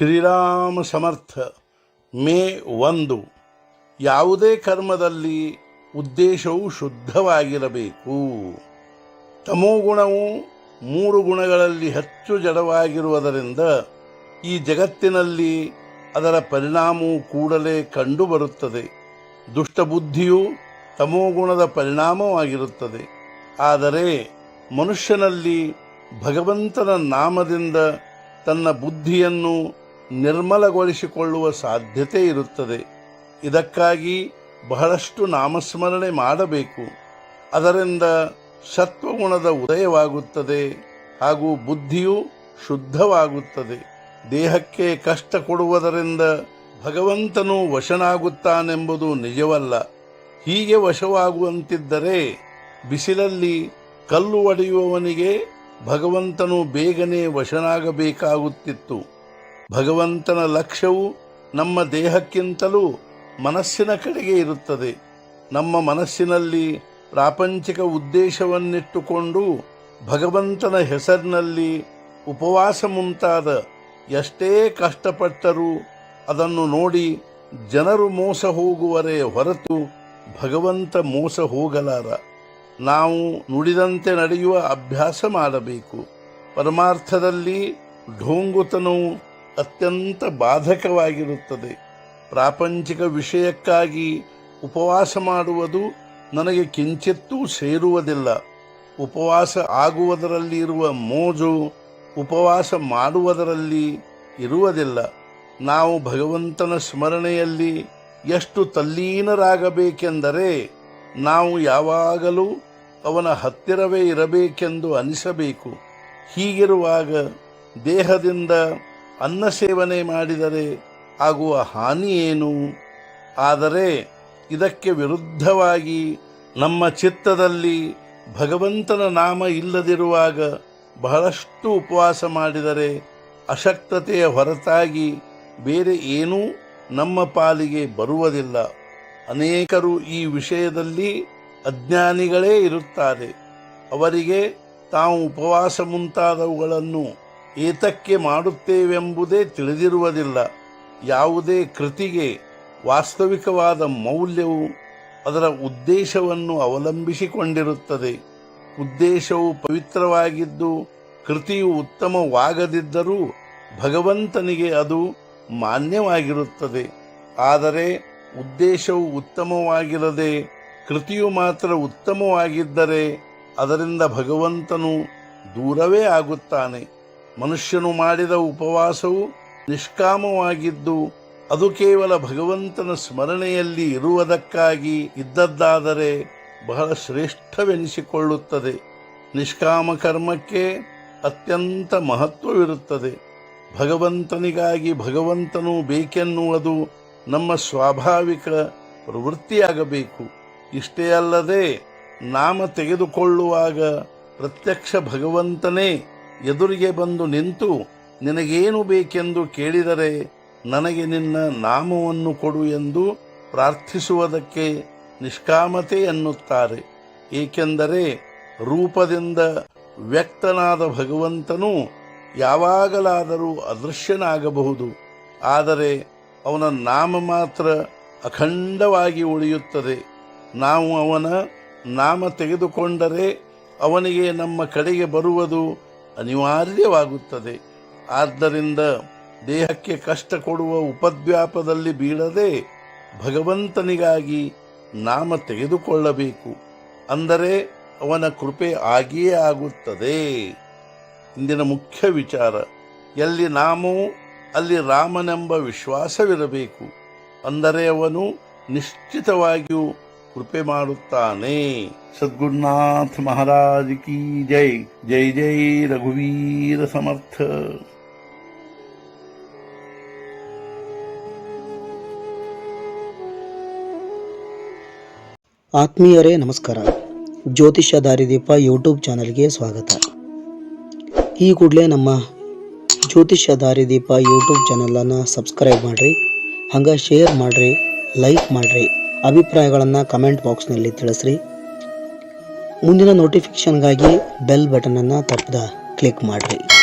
ಶ್ರೀರಾಮ ಸಮರ್ಥ ಮೇ ಒಂದು. ಯಾವುದೇ ಕರ್ಮದಲ್ಲಿ ಉದ್ದೇಶವು ಶುದ್ಧವಾಗಿರಬೇಕು. ತಮೋಗುಣವು ಮೂರು ಗುಣಗಳಲ್ಲಿ ಹೆಚ್ಚು ಜಡವಾಗಿರುವುದರಿಂದ ಈ ಜಗತ್ತಿನಲ್ಲಿ ಅದರ ಪರಿಣಾಮವು ಕೂಡಲೇ ಕಂಡುಬರುತ್ತದೆ. ದುಷ್ಟಬುದ್ಧಿಯು ತಮೋಗುಣದ ಪರಿಣಾಮವಾಗಿರುತ್ತದೆ. ಆದರೆ ಮನುಷ್ಯನಲ್ಲಿ ಭಗವಂತನ ನಾಮದಿಂದ ತನ್ನ ಬುದ್ಧಿಯನ್ನು ನಿರ್ಮಲಗೊಳಿಸಿಕೊಳ್ಳುವ ಸಾಧ್ಯತೆ ಇರುತ್ತದೆ. ಇದಕ್ಕಾಗಿ ಬಹಳಷ್ಟು ನಾಮಸ್ಮರಣೆ ಮಾಡಬೇಕು. ಅದರಿಂದ ಸತ್ವಗುಣದ ಉದಯವಾಗುತ್ತದೆ ಹಾಗೂ ಬುದ್ಧಿಯು ಶುದ್ಧವಾಗುತ್ತದೆ. ದೇಹಕ್ಕೆ ಕಷ್ಟ ಕೊಡುವುದರಿಂದ ಭಗವಂತನು ವಶನಾಗುತ್ತಾನೆಂಬುದು ನಿಜವಲ್ಲ. ಹೀಗೆ ವಶವಾಗುವಂತಿದ್ದರೆ ಬಿಸಿಲಲ್ಲಿ ಕಲ್ಲು ಒಡೆಯುವವನಿಗೆ ಭಗವಂತನು ಬೇಗನೆ ವಶನಾಗಬೇಕಾಗುತ್ತಿತ್ತು. ಭಗವಂತನ ಲಕ್ಷ್ಯವು ನಮ್ಮ ದೇಹಕ್ಕಿಂತಲೂ ಮನಸ್ಸಿನ ಕಡೆಗೆ ಇರುತ್ತದೆ. ನಮ್ಮ ಮನಸ್ಸಿನಲ್ಲಿ ಪ್ರಾಪಂಚಿಕ ಉದ್ದೇಶವನ್ನಿಟ್ಟುಕೊಂಡು ಭಗವಂತನ ಹೆಸರಿನಲ್ಲಿ ಉಪವಾಸ ಮುಂತಾದ ಎಷ್ಟೇ ಕಷ್ಟಪಟ್ಟರೂ ಅದನ್ನು ನೋಡಿ ಜನರು ಮೋಸ ಹೋಗುವರೇ ಹೊರತು ಭಗವಂತ ಮೋಸ ಹೋಗಲಾರ. ನಾವು ನುಡಿದಂತೆ ನಡೆಯುವ ಅಭ್ಯಾಸ ಮಾಡಬೇಕು. ಪರಮಾರ್ಥದಲ್ಲಿ ಢೋಂಗುತನವು ಅತ್ಯಂತ ಬಾಧಕವಾಗಿರುತ್ತದೆ. ಪ್ರಾಪಂಚಿಕ ವಿಷಯಕ್ಕಾಗಿ ಉಪವಾಸ ಮಾಡುವುದು ನನಗೆ ಕಿಂಚಿತ್ತೂ ಸೇರುವುದಿಲ್ಲ. ಉಪವಾಸ ಆಗುವುದರಲ್ಲಿ ಇರುವ ಮೋಜು ಉಪವಾಸ ಮಾಡುವುದರಲ್ಲಿ ಇರುವುದಿಲ್ಲ. ನಾವು ಭಗವಂತನ ಸ್ಮರಣೆಯಲ್ಲಿ ಎಷ್ಟು ತಲ್ಲೀನರಾಗಬೇಕೆಂದರೆ ನಾವು ಯಾವಾಗಲೂ ಅವನ ಹತ್ತಿರವೇ ಇರಬೇಕೆಂದು ಅನಿಸಬೇಕು. ಹೀಗಿರುವಾಗ ದೇಹದಿಂದ ಅನ್ನ ಸೇವನೆ ಮಾಡಿದರೆ ಆಗುವ ಹಾನಿ ಏನು? ಆದರೆ ಇದಕ್ಕೆ ವಿರುದ್ಧವಾಗಿ ನಮ್ಮ ಚಿತ್ತದಲ್ಲಿ ಭಗವಂತನ ನಾಮ ಇಲ್ಲದಿರುವಾಗ ಬಹಳಷ್ಟು ಉಪವಾಸ ಮಾಡಿದರೆ ಅಶಕ್ತತೆಯ ಹೊರತಾಗಿ ಬೇರೆ ಏನೂ ನಮ್ಮ ಪಾಲಿಗೆ ಬರುವುದಿಲ್ಲ. ಅನೇಕರು ಈ ವಿಷಯದಲ್ಲಿ ಅಜ್ಞಾನಿಗಳೇ ಇರುತ್ತಾರೆ. ಅವರಿಗೆ ತಾವು ಉಪವಾಸ ಮುಂತಾದವುಗಳನ್ನು ಏತಕ್ಕೆ ಮಾಡುತ್ತೇವೆಂಬುದೇ ತಿಳಿದಿರುವುದಿಲ್ಲ. ಯಾವುದೇ ಕೃತಿಗೆ ವಾಸ್ತವಿಕವಾದ ಮೌಲ್ಯವು ಅದರ ಉದ್ದೇಶವನ್ನು ಅವಲಂಬಿಸಿಕೊಂಡಿರುತ್ತದೆ. ಉದ್ದೇಶವು ಪವಿತ್ರವಾಗಿದ್ದು ಕೃತಿಯು ಉತ್ತಮವಾಗದಿದ್ದರೂ ಭಗವಂತನಿಗೆ ಅದು ಮಾನ್ಯವಾಗಿರುತ್ತದೆ. ಆದರೆ ಉದ್ದೇಶವು ಉತ್ತಮವಾಗಿರದೆ ಕೃತಿಯು ಮಾತ್ರ ಉತ್ತಮವಾಗಿದ್ದರೆ ಅದರಿಂದ ಭಗವಂತನು ದೂರವೇ ಆಗುತ್ತಾನೆ. ಮನುಷ್ಯನು ಮಾಡಿದ ಉಪವಾಸವು ನಿಷ್ಕಾಮವಾಗಿದ್ದು, ಅದು ಕೇವಲ ಭಗವಂತನ ಸ್ಮರಣೆಯಲ್ಲಿ ಇರುವುದಕ್ಕಾಗಿ ಇದ್ದದ್ದಾದರೆ ಬಹಳ ಶ್ರೇಷ್ಠವೆನಿಸಿಕೊಳ್ಳುತ್ತದೆ. ನಿಷ್ಕಾಮ ಕರ್ಮಕ್ಕೆ ಅತ್ಯಂತ ಮಹತ್ವವಿರುತ್ತದೆ. ಭಗವಂತನಿಗಾಗಿ ಭಗವಂತನು ಬೇಕೆನ್ನುವುದು ನಮ್ಮ ಸ್ವಾಭಾವಿಕ ಪ್ರವೃತ್ತಿಯಾಗಬೇಕು. ಇಷ್ಟೇ ಅಲ್ಲದೆ, ನಾಮ ತೆಗೆದುಕೊಳ್ಳುವಾಗ ಪ್ರತ್ಯಕ್ಷ ಭಗವಂತನೇ ಎದುರಿಗೆ ಬಂದು ನಿಂತು ನಿನಗೇನು ಬೇಕೆಂದು ಕೇಳಿದರೆ ನನಗೆ ನಿನ್ನ ನಾಮವನ್ನು ಕೊಡು ಎಂದು ಪ್ರಾರ್ಥಿಸುವುದಕ್ಕೆ ನಿಷ್ಕಾಮತೆ ಎನ್ನುತ್ತಾರೆ. ಏಕೆಂದರೆ ರೂಪದಿಂದ ವ್ಯಕ್ತನಾದ ಭಗವಂತನು ಯಾವಾಗಲಾದರೂ ಅದೃಶ್ಯನಾಗಬಹುದು. ಆದರೆ ಅವನ ನಾಮ ಮಾತ್ರ ಅಖಂಡವಾಗಿ ಉಳಿಯುತ್ತದೆ. ನಾವು ಅವನ ನಾಮ ತೆಗೆದುಕೊಂಡರೆ ಅವನಿಗೆ ನಮ್ಮ ಕಡೆಗೆ ಬರುವುದು ಅನಿವಾರ್ಯವಾಗುತ್ತದೆ. ಆದ್ದರಿಂದ ದೇಹಕ್ಕೆ ಕಷ್ಟ ಕೊಡುವ ಉಪದ್ವ್ಯಾಪದಲ್ಲಿ ಬೀಳದೆ ಭಗವಂತನಿಗಾಗಿ ನಾಮ ತೆಗೆದುಕೊಳ್ಳಬೇಕು. ಅಂದರೆ ಅವನ ಕೃಪೆ ಆಗಿಯೇ ಆಗುತ್ತದೆ. ಇಂದಿನ ಮುಖ್ಯ ವಿಚಾರ, ಎಲ್ಲಿ ನಾಮವು ಅಲ್ಲಿ ರಾಮನೆಂಬ ವಿಶ್ವಾಸವಿರಬೇಕು. ಅಂದರೆ ಅವನು ನಿಶ್ಚಿತವಾಗಿಯೂ ಕೃಪೆ ಮಾಡುತ್ತಾನೆ. ಸದ್ಗುರುನಾಥ ಮಹಾರಾಜ್ ಕಿ ಜೈ. ಜೈ ಜೈ ರಘುವೀರ ಸಮರ್ಥ. ಆತ್ಮೀಯರೇ ನಮಸ್ಕಾರ. ಜ್ಯೋತಿಷ್ಯ ದಾರಿದೀಪ ಯೂಟ್ಯೂಬ್ ಚಾನಲ್ಗೆ ಸ್ವಾಗತ. ಈ ಕೂಡಲೇ ನಮ್ಮ ಜ್ಯೋತಿಷ್ಯ ದಾರಿದೀಪ ಯೂಟ್ಯೂಬ್ ಚಾನಲನ್ನು ಸಬ್ಸ್ಕ್ರೈಬ್ ಮಾಡಿರಿ. ಹಂಗೆ ಶೇರ್ ಮಾಡಿರಿ, ಲೈಕ್ ಮಾಡಿರಿ. ಅಭಿಪ್ರಾಯಗಳನ್ನು ಕಮೆಂಟ್ ಬಾಕ್ಸ್ನಲ್ಲಿ ತಿಳಿಸ್ರಿ. ಮುಂದಿನ ನೋಟಿಫಿಕೇಷನ್ಗಾಗಿ ಬೆಲ್ ಬಟನನ್ನು ತಪ್ಪದ ಕ್ಲಿಕ್ ಮಾಡಿರಿ.